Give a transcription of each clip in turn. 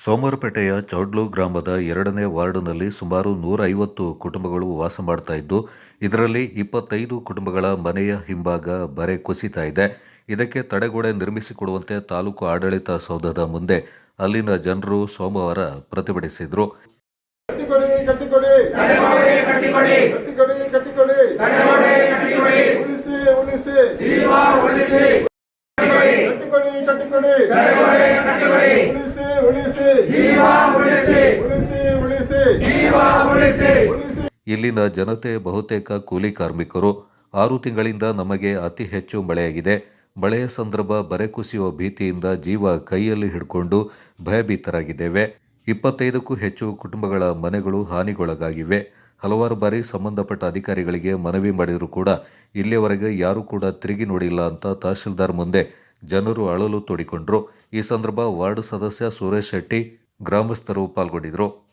ಸೋಮವಾರಪೇಟೆಯ ಚೌಡ್ಲು ಗ್ರಾಮದ ಎರಡನೇ ವಾರ್ಡ್ನಲ್ಲಿ ಸುಮಾರು ನೂರ ಐವತ್ತು ಕುಟುಂಬಗಳು ವಾಸ ಮಾಡ್ತಾ ಇದ್ದು ಇದರಲ್ಲಿ ಇಪ್ಪತ್ತೈದು ಕುಟುಂಬಗಳ ಮನೆಯ ಹಿಂಭಾಗ ಬರೆ ಕುಸಿತಾ ಇದೆ. ಇದಕ್ಕೆ ತಡೆಗೋಡೆ ನಿರ್ಮಿಸಿಕೊಡುವಂತೆ ತಾಲೂಕು ಆಡಳಿತ ಸೌಧದ ಮುಂದೆ ಅಲ್ಲಿನ ಜನರು ಸೋಮವಾರ ಪ್ರತಿಭಟಿಸಿದರು. ಕಟ್ಟಿಕೊಡಿ ಕಟ್ಟಿಕೊಡಿ ಕಟ್ಟಿಕೊಡಿ ಕಟ್ಟಿಕೊಡಿ ಉಳಿಸಿ ಉಳಿಸಿ ಕಟ್ಟಿಕೊಡಿ ಕಟ್ಟಿಕೊಡಿ ಉಳಿಸಿ ಉಳಿಸಿ ಉಳಿಸಿ ಉಳಿಸಿ ಉಳಿಸಿ ಇಲ್ಲಿನ ಜನತೆ ಬಹುತೇಕ ಕೂಲಿ ಕಾರ್ಮಿಕರು. ಆರು ತಿಂಗಳಿಂದ ನಮಗೆ ಅತಿ ಹೆಚ್ಚು ಮಳೆಯಾಗಿದೆ. ಮಳೆಯ ಸಂದರ್ಭ ಬರೆ ಕುಸಿಯುವ ಭೀತಿಯಿಂದ ಜೀವ ಕೈಯಲ್ಲಿ ಹಿಡ್ಕೊಂಡು ಭಯಭೀತರಾಗಿದ್ದೇವೆ. ಇಪ್ಪತ್ತೈದಕ್ಕೂ ಹೆಚ್ಚು ಕುಟುಂಬಗಳ ಮನೆಗಳು ಹಾನಿಗೊಳಗಾಗಿವೆ. ಹಲವಾರು ಬಾರಿ ಸಂಬಂಧಪಟ್ಟ ಅಧಿಕಾರಿಗಳಿಗೆ ಮನವಿ ಮಾಡಿದರೂ ಕೂಡ ಇಲ್ಲಿಯವರೆಗೆ ಯಾರೂ ಕೂಡ ತಿರುಗಿ ನೋಡಿಲ್ಲ ಅಂತ ತಹಶೀಲ್ದಾರ್ ಮುಂದೆ ಜನರು ಅಳಲು ತೋಡಿಕೊಂಡ್ರು. ಈ ಸಂದರ್ಭ ವಾರ್ಡ್ ಸದಸ್ಯ ಸುರೇಶ್ ಶೆಟ್ಟಿ, ಗ್ರಾಮಸ್ಥರು ಪಾಲ್ಗೊಂಡಿದ್ರು.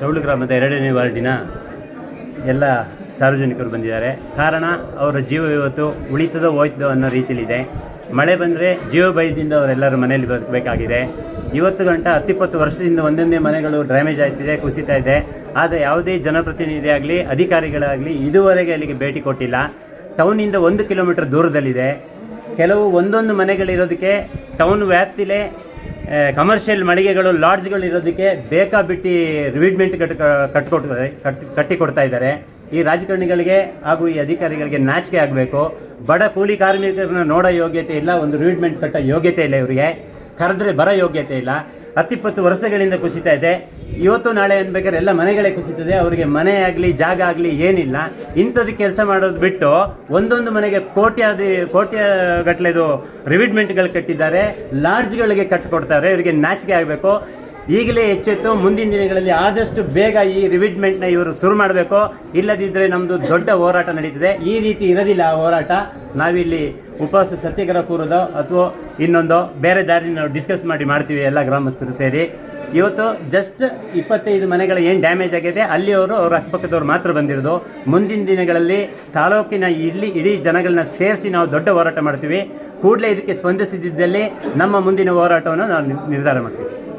ಚೌಳು ಗ್ರಾಮದ ಎರಡನೇ ವಾರ್ಡಿನ ಎಲ್ಲ ಸಾರ್ವಜನಿಕರು ಬಂದಿದ್ದಾರೆ. ಕಾರಣ, ಅವರ ಜೀವ ಇವತ್ತು ಉಳಿತದೋ ಹೋಯ್ತದೋ ಅನ್ನೋ ರೀತಿಲಿದೆ ಮಳೆ ಬಂದರೆ ಜೀವ ಭಯದಿಂದ ಅವರೆಲ್ಲರೂ ಮನೆಯಲ್ಲಿ ಬದುಕಬೇಕಾಗಿದೆ. ಇವತ್ತು ಗಂಟ ಹತ್ತಿಪ್ಪತ್ತು ವರ್ಷದಿಂದ ಒಂದೊಂದೇ ಮನೆಗಳು ಡ್ಯಾಮೇಜ್ ಆಗ್ತಿದೆ, ಕುಸಿತಾ ಇದೆ. ಆದರೆ ಯಾವುದೇ ಜನಪ್ರತಿನಿಧಿ ಆಗಲಿ, ಅಧಿಕಾರಿಗಳಾಗಲಿ ಇದುವರೆಗೆ ಅಲ್ಲಿಗೆ ಭೇಟಿ ಕೊಟ್ಟಿಲ್ಲ. ಟೌನಿಂದ ಒಂದು ಕಿಲೋಮೀಟರ್ ದೂರದಲ್ಲಿದೆ. ಕೆಲವು ಒಂದೊಂದು ಮನೆಗಳಿರೋದಕ್ಕೆ ಟೌನ್ ವ್ಯಾಪ್ತಿಲೇ ಕಮರ್ಷಿಯಲ್ ಮಳಿಗೆಗಳು ಲಾಡ್ಜ್ಗಳು ಇರೋದಕ್ಕೆ ಬೇಕಾಬಿಟ್ಟು ರಿವಿಡ್ಮೆಂಟ್ ಕಟ್ ಕಟ್ಕೊಡ್ತಾರೆ ಕಟ್, ಕಟ್ಟಿಕೊಡ್ತಾ ಇದ್ದಾರೆ. ಈ ರಾಜಕಾರಣಿಗಳಿಗೆ ಹಾಗೂ ಈ ಅಧಿಕಾರಿಗಳಿಗೆ ನಾಚಿಕೆ ಆಗಬೇಕು. ಬಡ ಕೂಲಿ ಕಾರ್ಮಿಕರನ್ನ ನೋಡೋ ಯೋಗ್ಯತೆ ಇಲ್ಲ, ಒಂದು ರಿವಿಡ್ಮೆಂಟ್ ಕಟ್ಟೋ ಯೋಗ್ಯತೆ ಇಲ್ಲ ಇವರಿಗೆ. ಕರೆದ್ರೆ ಬರೋ ಯೋಗ್ಯತೆ ಇಲ್ಲ. ಹತ್ತಿಪ್ಪತ್ತು ವರ್ಷಗಳಿಂದ ಕುಸಿತಾ ಇದೆ. ಇವತ್ತು, ನಾಳೆ ಅನ್ಬೇಕಾದ್ರೆ ಎಲ್ಲ ಮನೆಗಳೇ ಕುಸಿತದೆ. ಅವರಿಗೆ ಮನೆ ಆಗಲಿ, ಜಾಗ ಆಗಲಿ ಏನಿಲ್ಲ. ಇಂಥದ್ದು ಕೆಲಸ ಮಾಡೋದು ಬಿಟ್ಟು ಒಂದೊಂದು ಮನೆಗೆ ಕೋಟ್ಯಾದಿ ಕೋಟ್ಯ ಗಟ್ಟಲೆದು ರಿವಿಡ್ಮೆಂಟ್ಗಳು ಕಟ್ಟಿದ್ದಾರೆ. ಲಾಡ್ಜ್ಗಳಿಗೆ ಕಟ್ಟಿಕೊಡ್ತಾರೆ ಇವರಿಗೆ ನಾಚಿಕೆ ಆಗಬೇಕು. ಈಗಲೇ ಎಚ್ಚೆತ್ತು. ಮುಂದಿನ ದಿನಗಳಲ್ಲಿ ಆದಷ್ಟು ಬೇಗ ಈ ರಿವಿಡ್ಮೆಂಟ್ನ ಇವರು ಶುರು ಮಾಡಬೇಕು. ಇಲ್ಲದಿದ್ದರೆ ನಮ್ಮದು ದೊಡ್ಡ ಹೋರಾಟ ನಡೀತದೆ. ಈ ರೀತಿ ಇರೋದಿಲ್ಲ ಆ ಹೋರಾಟ. ನಾವಿಲ್ಲಿ ಉಪವಾಸ ಸತ್ಯಾಗ್ರಹ ಕೂರೋದು ಅಥವಾ ಇನ್ನೊಂದು ಬೇರೆ ದಾರಿ ನಾವು ಡಿಸ್ಕಸ್ ಮಾಡಿ ಮಾಡ್ತೀವಿ ಎಲ್ಲ ಗ್ರಾಮಸ್ಥರು ಸೇರಿ. ಇವತ್ತು ಜಸ್ಟ್ ಇಪ್ಪತ್ತೈದು ಮನೆಗಳು ಏನು ಡ್ಯಾಮೇಜ್ ಆಗಿದೆ, ಅಲ್ಲಿ ಅವರು ಅವ್ರ ಅಕ್ಕಪಕ್ಕದವ್ರು ಮಾತ್ರ ಬಂದಿರೋದು. ಮುಂದಿನ ದಿನಗಳಲ್ಲಿ ತಾಲೂಕಿನ ಇಲ್ಲಿ ಇಡೀ ಜನಗಳನ್ನ ಸೇರಿಸಿ ನಾವು ದೊಡ್ಡ ಹೋರಾಟ ಮಾಡ್ತೀವಿ. ಕೂಡಲೇ ಇದಕ್ಕೆ ಸ್ಪಂದಿಸಿದ್ದಲ್ಲಿ ನಮ್ಮ ಮುಂದಿನ ಹೋರಾಟವನ್ನು ನಾವು ನಿರ್- ನಿರ್ಧಾರ ಮಾಡ್ತೀವಿ.